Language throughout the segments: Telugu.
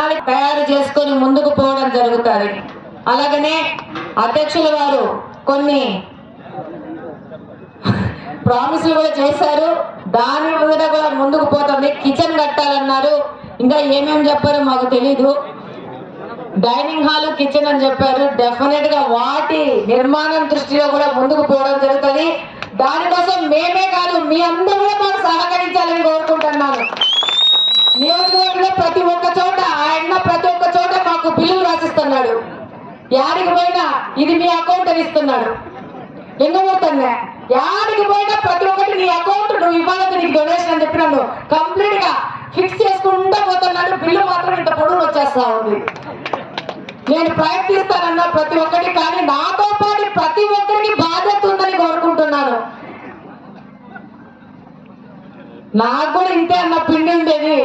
తయారు చేసుకొని ముందుకు పోవడం జరుగుతుంది. అలాగనే అధ్యక్షుల వారు కొన్ని ప్రామిస్లు కూడా చేశారు. దాని మీద కూడా ముందుకు పోతుంది. కిచెన్ కట్టాలన్నారు. ఇంకా ఏమేమి చెప్పారో మాకు తెలీదు. డైనింగ్ హాల్ కిచెన్ అని చెప్పారు. డెఫినెట్గా వాటి నిర్మాణం దృష్టిలో కూడా ముందుకు పోవడం జరుగుతుంది. దానికోసం మేమే కాదు మీ అందరూ కూడా మాకు సహకరించాలని కోరుకుంటున్నాను. నియోజకవర్గంలో ప్రతి ఒక్క చోట ఆయన ప్రతి ఒక్క చోట మాకు బిల్లులు రాసిస్తున్నాడు యాడికి పోయినా ఇది మీ అకౌంట్ అని ఇస్తున్నాడు. లింగమూర్తంగా యాడికి పోయినా ప్రతి ఒక్కటి నీ అకౌంట్ నువ్వు ఇవ్వాలని నీకు డొనేషన్ అని చెప్పినాను కంప్లీట్గా ఫిక్స్ చేసుకుంటూ పోతున్నాడు. బిల్లు మాత్రం ఇంత పొడవు వచ్చేస్తా ఉంది. నేను ప్రయత్నిస్తానన్న ప్రతి ఒక్కటి కానీ నాతో పాటు ప్రతి ఒక్కరికి బాధ్యత ఉందని కోరుకుంటున్నాను. నాకు కూడా ఇంతే అన్న పిండి ఉండేది.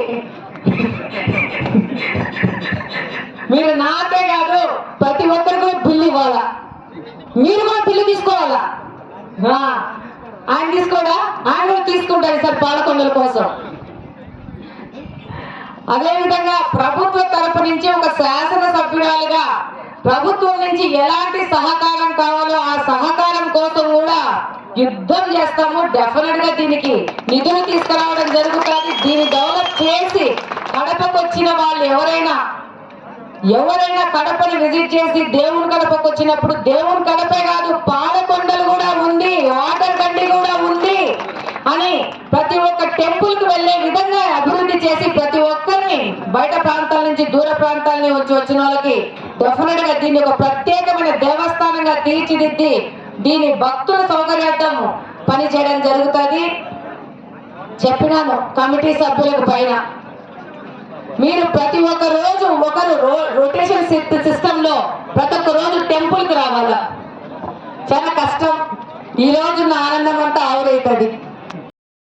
మీరు నాకే కాదు ప్రతి ఒక్కరు కూడా బిల్లు ఇవ్వాలా? మీరు కూడా బిల్లు తీసుకోవాలా? ఆ, ఆయన తీసుకోడా? ఆయన కూడా తీసుకుంటారు సార్ పాలకొండల కోసం. అదేవిధంగా ప్రభుత్వ తరపు నుంచి ఒక శాసన సభ్యురాలుగా ప్రభుత్వం నుంచి ఎలాంటి సహకారం కావాలో ఆ సహకారం కోసం కూడా యుద్ధం చేస్తాము. డెఫినెట్గా దీనికి నిధులు తీసుకురావడం జరుగుతుంది. దీన్ని డెవలప్ చేసి కడపకు వచ్చిన వాళ్ళు ఎవరైనా ఎవరైనా కడపని విజిట్ చేసి దేవుని కడపకు వచ్చినప్పుడు దేవుని కడపే కాదు పాలకొండలు కూడా ఉంది వాటర్ గడ్డి కూడా ఉంది అని ప్రతి ఒక్క టెంపుల్కు వెళ్ళే విధంగా అభివృద్ధి చేసి ప్రతి ఒక్కరిని బయట ప్రాంతాల నుంచి దూర ప్రాంతాల నుంచి వచ్చి వచ్చిన వాళ్ళకి డెఫినెట్గా దీన్ని ఒక ప్రత్యేకమైన దేవస్థానంగా తీర్చిదిద్ది దీని భక్తుల సౌకర్యార్థం పని చేయడం జరుగుతుంది. చెప్పినాను కమిటీ సభ్యులకు పైన. మీరు ప్రతి ఒక్క రోజు ఒకరు రొటేషన్ సిస్టమ్లో ప్రతి ఒక్క రోజు టెంపుల్కి రావాలా? చాలా కష్టం. ఈ రోజు నా ఆనందం అంతా ఆవిరైతుంది.